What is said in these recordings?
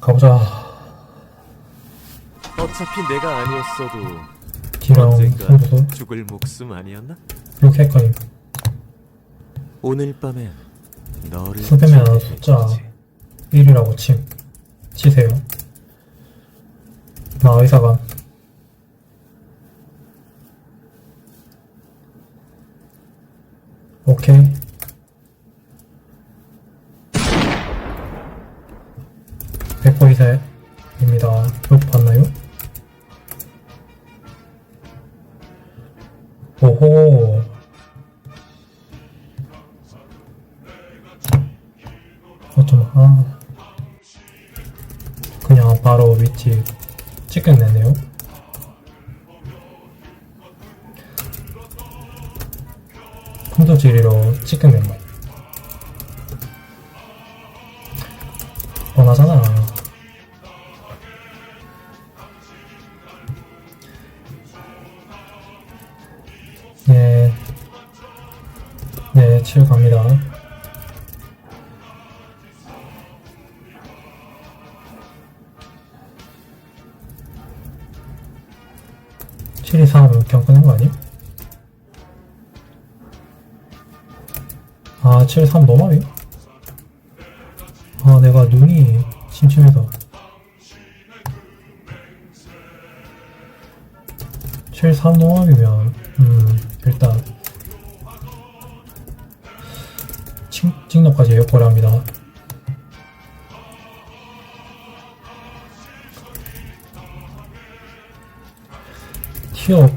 가보자. 어차피 내가 아니었어도 언젠가 승부수. 죽을 목숨 아니었나? 이렇게 할거임. 오늘 밤엔 너를 수배면 숫자 주지. 1이라고 침. 치세요. 나 의사감. 오케이. 백보 의사입니다. 이거 봤나요? 오호. 어좀 아. 그냥 바로 위치 찍겠네요. 폰도지리로 찍겠는 거야. 뻔하잖아. 1, 2, 3 이렇게 끄는 거 아니야? 아, 7, 3 너무하네. 아, 내가 눈이 침침해서. 7, 3 노말이면, 음, 일단. 칭, 칭노까지 에어컨을 합니다. 티어,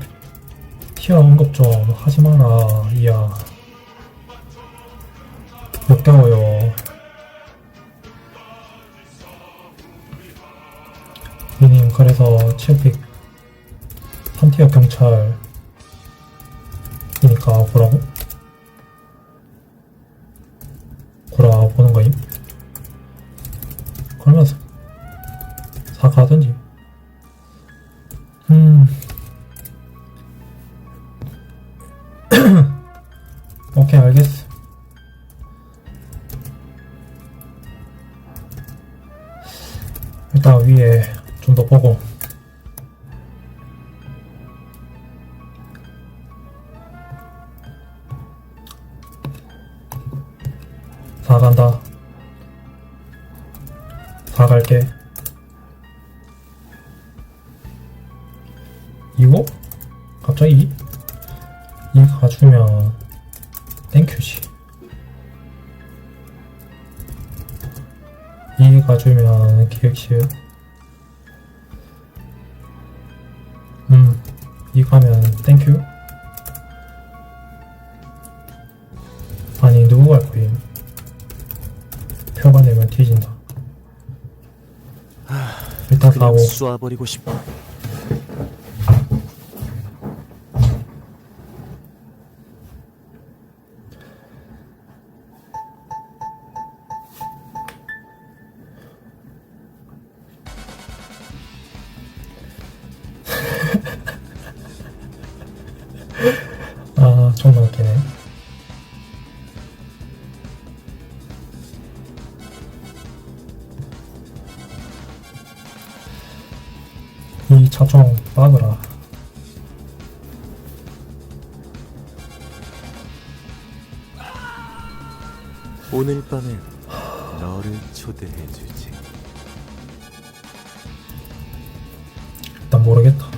티어 언급 좀 하지 마라, 이야. 역겨워요. 이님, 그래서 7픽 3티어 경찰 이니까 보라고? 오케이, 알겠어. 일단 위에 좀 더 보고 사 간다 사 갈게 이거? 갑자기 이 가주면 땡큐지. 이 가주면 기획실 음, 이 가면 땡큐? 아니 누구 갈 거임? 표가 내면 뒤진다. 일단 그냥 가고. 쏘아버리고 싶어. 아 존나 웃기네 이 차종 막으라. 오늘 밤엔 너를 초대해 주지. 일단 모르겠다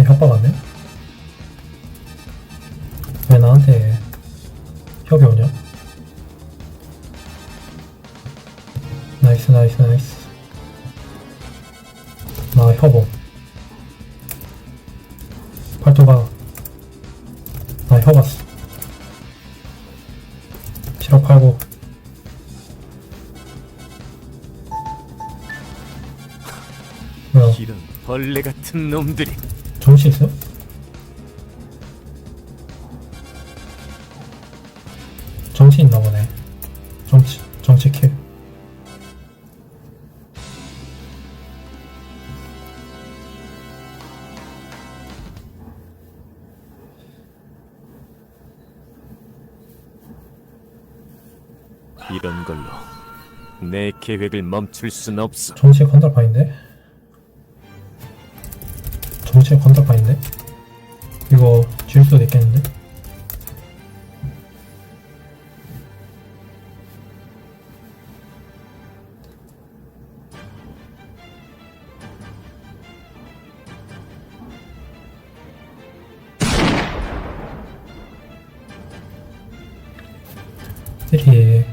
나한테 협박 왔네? 왜 나한테 협이 오냐? 나이스 나이스 나이스 나 협업 팔도가 나 협왔어 실업 팔고 뭐야 이런 벌레 같은 놈들이. 잡을 수 있어요? 정신 있나 보네. 정치, 정치 킬. 이런 걸로 내 계획을 멈출 순 없어. 정치 건달파인데? 정치의 건달파인데? 이거 질 수도 있겠는데? 일이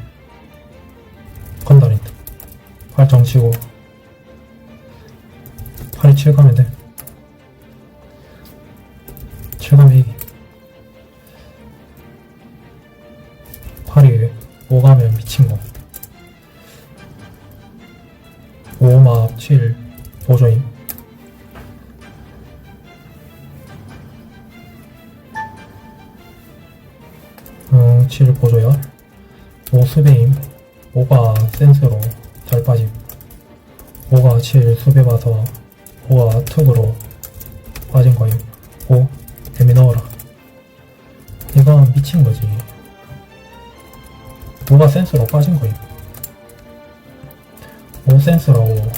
건달인데 발정 치고 팔이 7가면 돼 팔이 5가면 미친 거. 5막 7 보조임 음, 7 보조야? 5 수배임. 5가 센스로 잘 빠짐. 5가 7 수배 봐서 5가 툭으로 빠진 거임. 5 애미 넣어라. 이건 미친 거지 5가 센스로 빠진 거임 5 센스라고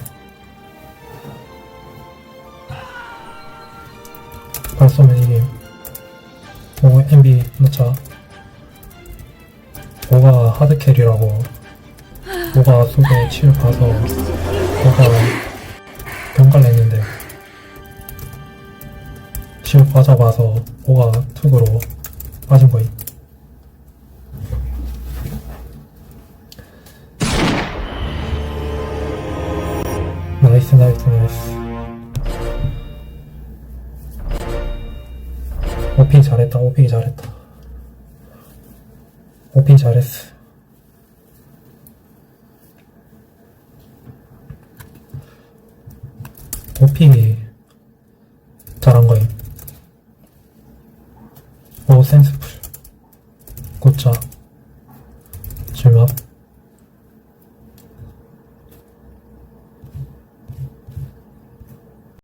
발 쏘면 이김 5 MB 넣자. 5가 하드캐리라고. 5가 수배 7 가서 5가 경갈 냈는데. 7 빠져봐서 5가 툭으로 빠진 거임 나이스 나이스 나이스 오핑 잘했다 오핑 잘했다. 오핑 잘했어. 오핑이 잘한 거임. 오 센스풀. 질맛